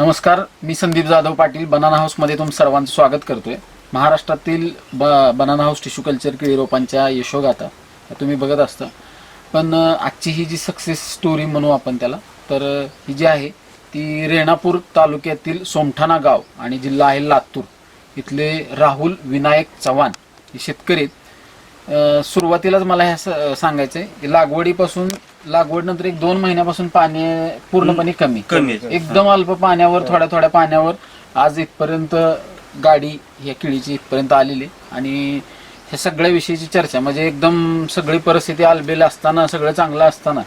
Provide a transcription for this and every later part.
नमस्कार मी संदीप जाधव पाटील बनाना हाऊसमध्ये तुम सर्वांचं स्वागत करतोय. महाराष्ट्रातील ब बनाना हाऊस टिश्यू कल्चर केळी रोपांच्या यशोगाथा तुम्ही बघत असता. पण आजची ही जी सक्सेस स्टोरी म्हणू आपण त्याला तर ही जी आहे ती रेणापूर तालुक्यातील सोमठाणा गाव आणि जिल्हा आहे लातूर. इथले राहुल विनायक चव्हाण हे शेतकरी आहेत. सुरुवातीलाच मला हे सांगायचं आहे की लागवडीपासून लागवडनंतर एक दोन महिन्यापासून पाणी पूर्णपणे कमी. कमी. एकदम अल्प पाण्यावर थोड्या थोड्या पाण्यावर. आज इथपर्यंत गाडी या किळीची इथपर्यंत आलेली. आहे. आणि ह्या सगळ्या विषयीची चर्चा म्हणजे एकदम सगळी परिस्थिती आलबेल असताना सगळं चांगलं असताना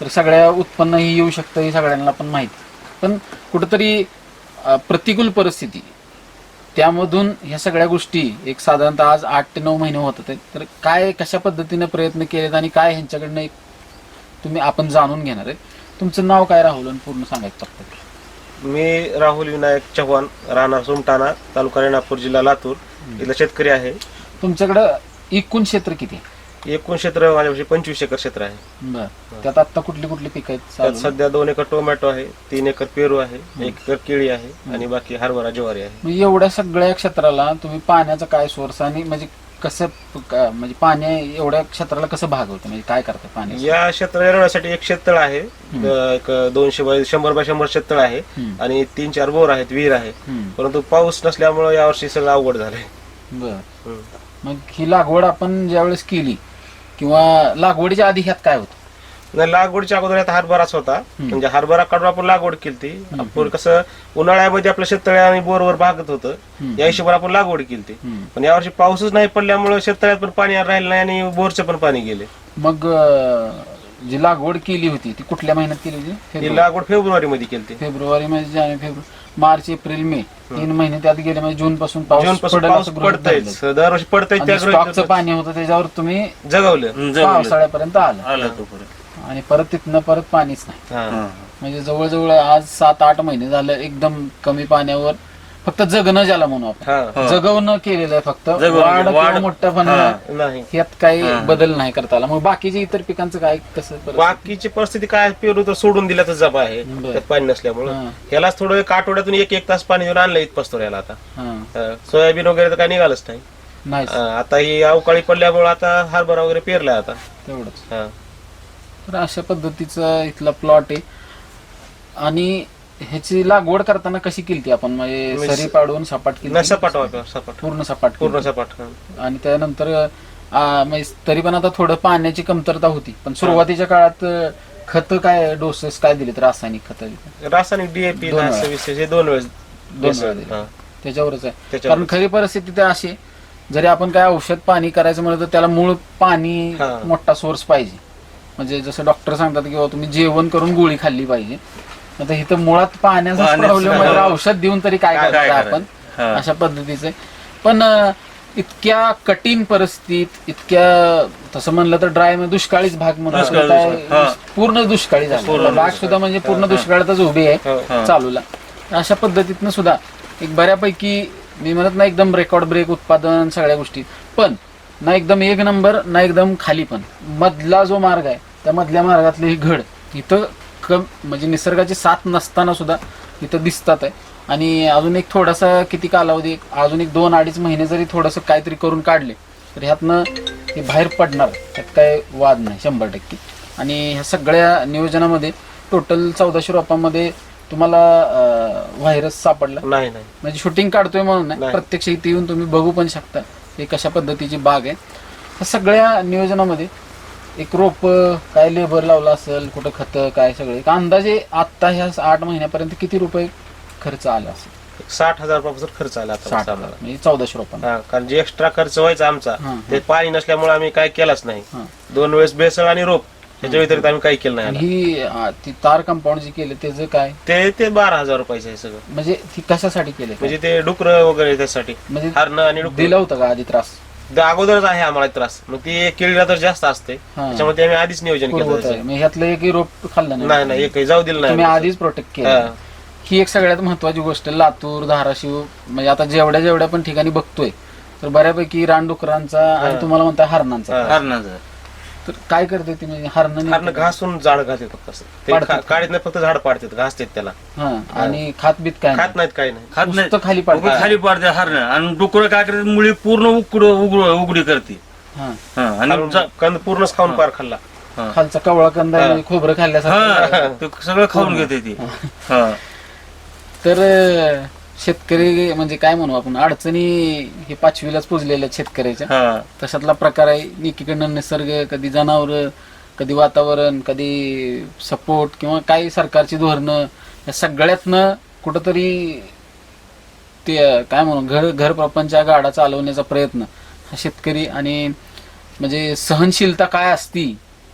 तर सगळ्या उत्पन्न ही येऊ शकतं हे सगळ्यांना पण माहिती. पण कुठंतरी अ, प्रतिकूल परिस्थिती. त्यामधून ह्या सगळ्या गोष्टी एक साधारणतः आज आठ ते नऊ महिने होत आहेत तर काय कशा पद्धतीने प्रयत्न केलेत आणि काय ह्यांच्याकडनं एक तुम्ही आपण जाणून घेणार आहे. तुमचं नाव काय राहुल आणि पूर्ण सांगायचं फक्त मी राहुल विनायक चव्हाण राहणार सुमटाणा तालुका रेणापूर जिल्हा लातूर. इथला शेतकरी आहे. तुमच्याकडं एकूण क्षेत्र किती एकूण क्षेत्र माझ्यापाशी पंचवीस एकर क्षेत्र आहे. बरं. त्यात आता कुठली कुठली पिकं आहेत त्यात चालू? सध्या दोन एकर टोमॅटो आहे तीन एकर पेरू आहे एक एकर केळी आहे आणि बाकी हरभरा ज्वारी आहे. मग एवढ्या सगळ्या क्षेत्राला तुम्ही पाण्याचा काय सोर्स आणि म्हणजे कसं क- म्हणजे पाणी एवढ्या क्षेत्राला कसं भागवतं? म्हणजे काय करतं पाणी? या क्षेत्र येण्यासाठी एक शेततळ आहे. अं, एक दोनशे बाय शंभर बाय शंभर शेततळ आहे. हम्म. आणि तीन चार बोर आहेत विहीर आहे. परंतु पाऊस नसल्यामुळे यावर्षी सगळं अवघड झालंय. बरं. हम्म. मग ही लागवड आपण ज्यावेळेस केली किंवा लागवडीच्या आधी ह्यात काय होतं? नाही लागवडीच्या अगोदर आता हरभराच होता. म्हणजे हरभरा काढून आपण लागवड केली ती आपण कसं उन्हाळ्यामध्ये आपलं शेततळ्या आणि बोरवर भागत होतं. या हिशोबाने आपण लागवड केली ती. पण यावर्षी पाऊसच नाही पडल्यामुळे शेततळ्यात पण पाणी राहिलं नाही आणि बोरचं पण पाणी गेले. मग जी लागवड केली होती ती कुठल्या महिन्यात केली होती? ही लागवड फेब्रुवारी. मध्ये केली ती फेब्रुवारी मध्ये जानेवारी फेब्रुवारी. March April May. तीन महिने त्यात गेले म्हणजे जून पासून जून पाऊस दरवर्षी पडतय पाणी होतं त्याच्यावर तुम्ही जगवलं. पावसाळ्यापर्यंत आलं. आला आणि परत तिथनं परत पाणीच नाही. हा. म्हणजे जवळजवळ आज सात आठ महिने झालं एकदम कमी पाण्यावर. फक्त जगणं ज्याला म्हणू आपण. हा. जगवणं केलेलं आहे फक्त. जगवणं, वाढ किंवा वाढ- मोठेपणा हा. नाही. यात काही बदल नाही करता आला मग बाकीच्या इतर पिकांचं काय कसं? बाकीची परिस्थिती काय पेरू तर सोडून दिल्याचं जप आहे. बरं. त्यात पाणी नसल्यामुळे. हा. यालाच थोडं एक आठवड्यातून एक एक तास पाणी देऊन आणलं इथपास याला आता. हा. सोयाबीन वगैरे तर काय निघालच नाही. नाही आता ही अवकाळी पडल्यामुळे आता हरभरा वगैरे पेरलाय आता. तेवढंच. हा. तर अशा पद्धतीचा इथला प्लॉट आहे आणि ह्याची लागवड करताना कशी केली आपण म्हणजे सरी पाडून सपाट केली नाही सपाट वापर सपाट पूर्ण सपाट पूर्ण केली. सपाट हा. आणि त्यानंतर म्हणजे तरी पण आता थोडं पाण्याची कमतरता होती पण सुरुवातीच्या काळात खत काय डोसेस काय दिलेत रासायनिक खत रासायनिक डीएपी दोन वेळा. हे दोन वेळेस दोन वेळा दिले. हा. त्याच्यावरच आहे त्याच्यावर. कारण खरी परिस्थिती तर अशी आहे, जरी आपण काय औषध पाणी करायचं म्हणलं तर त्याला मूळ पाणी हा. मोठा सोर्स पाहिजे म्हणजे जसं डॉक्टर सांगतात की तुम्ही जेवण करून गोळी खाल्ली पाहिजे आता इथं मुळात पाण्याचा पाण्याचं प्रॉब्लेम आहे तर हा. औषध देऊन तरी काय काय करता करायचं? आपण हा. अशा पद्धतीचं. पण अं, इतक्या कठीण परिस्थितीत इतक्या तसं म्हणलं तर ड्राय दुष्काळीच भाग म्हणून दुष्काळ, काय दुष्काळ. हा. पूर्ण दुष्काळी पूर्ण झाला बाग सुद्धा म्हणजे पूर्ण दुष्काळातच उभी आहे हो. हा. चालूला अशा पद्धतीतनं सुद्धा एक बऱ्यापैकी मी म्हणत ना एकदम रेकॉर्ड ब्रेक उत्पादन सगळ्या गोष्टी पण ना एकदम एक नंबर ना एकदम खाली पण. मधला जो मार्ग आहे त्या मधल्या मार्गातली ही घड इथं कम म्हणजे निसर्गाची साथ नसताना सुद्धा इथं दिसतात आहे. आणि अजून एक थोडासा किती कालावधी अजून एक दोन अडीच महिने जरी थोडंसं काहीतरी करून काढले तर ह्यातनं हे बाहेर पडणार त्यात काय वाद नाही शंभर टक्के. आणि ह्या सगळ्या नियोजनामध्ये टोटल चौदाशे रोपांमध्ये तुम्हाला व्हायरस सापडला. नाही नाही. म्हणजे शूटिंग काढतोय म्हणून नाही. प्रत्यक्ष इथे येऊन तुम्ही बघू पण शकता. हे कशा पद्धतीची बाग आहे? ह्या सगळ्या नियोजनामध्ये एक रोप काय लेबर लावला असेल कुठं खत काय सगळे. एक अंदाजे आता ह्या आठ महिन्यापर्यंत किती रुपये खर्च आला असेल? एक साठ हजार रुपयापासून खर्च आला आता साठ हजार आम्हाला. म्हणजे चौदाशे रुपयांना हा, कारण जे एक्स्ट्रा खर्च व्हायचा आमचा हा, ते पाणी नसल्यामुळे आम्ही काय केलाच नाही. हा. दोन वेळेस बेसळ आणि रोप. त्याच्या व्यतिरिक्त आम्ही काही केलं नाही आणि. ही ती तार कंपाऊंड जी केलं त्याचं काय? ते ते बारा हजार रुपयाचं आहे सगळं. म्हणजे ती कशासाठी केलं म्हणजे ते डुकर वगैरे त्यासाठी. म्हणजे हरणं आणि डुकर. दिलं होतं का आधी त्रास? ते अगोदरच आहे आम्हाला त्रास. मग ते केळीला तर जास्त असते. हा. त्याच्यामुळे ते आम्ही आधीच नियोजन केलं. आहे. मग ह्यातलं एक रोप खाल्लं नाही. नाही एकही. जाऊ दिलं तुम्ही नाही आधीच प्रोटेक्ट केलं. हा. ही एक सगळ्यात महत्वाची गोष्ट. लातूर धाराशिव म्हणजे आता जेवढ्या जेवढ्या पण ठिकाणी बघतोय तर बऱ्यापैकी रानडुकरांचा आणि तुम्हाला म्हणता हरणांचा. हा. हरणाचं. तर काय करते ती? म्हणजे हरणं हारणं नेते? घासून जाड घालते फक्त असं. ते पाडतात. खा- काढीत नाही फक्त झाड पाडतात घासतात त्याला. हा आणि खात बीत काय खात नाहीत काही नाही. खात नाही. नुसतं खाली उभी पाडतात खाली पाडते हरण. आणि डुकर काय करते मुळी पूर्ण उकड उघड उघडी करते. हा. हा, आणि कंद पूर्णच खाऊन पार खाल्ला. हा. खालचा कवळा कंद आहे, खोबरं खाल्ल्यासारखं. हा ते सगळं खाऊन घेते ती. हा. तर अं, शेतकरी म्हणजे काय म्हणू आपण अडचणी हे पाचवीलाच पुजलेल्या आहेत शेतकऱ्याच्या. हा. तशातला प्रकार आहे एकीकडनं निसर्ग कधी जनावर कधी वातावरण कधी सपोर्ट किंवा काही सरकारची धोरणं या सगळ्यातनं कुठंतरी ते काय म्हणू घर घर प्रपंचा गाडा चालवण्याचा प्रयत्न. हा शेतकरी आणि म्हणजे सहनशीलता काय असती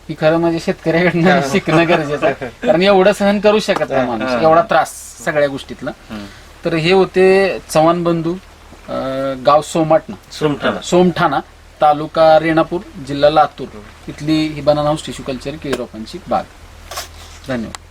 ही खरं म्हणजे शेतकऱ्याकडनं शिकणं गरजेचं आहे. कारण एवढं सहन करू शकत नाही माणूस. एवढा त्रास सगळ्या गोष्टीतला. हम्म. तर हे होते चव्हाण बंधू अं, गाव सोमाटणा. सुमठाणा. सोमठाणा तालुका रेणापूर जिल्हा लातूर. इथली ही बनाना हाऊस टिश्यू कल्चर केळी रोपांची बाग. धन्यवाद.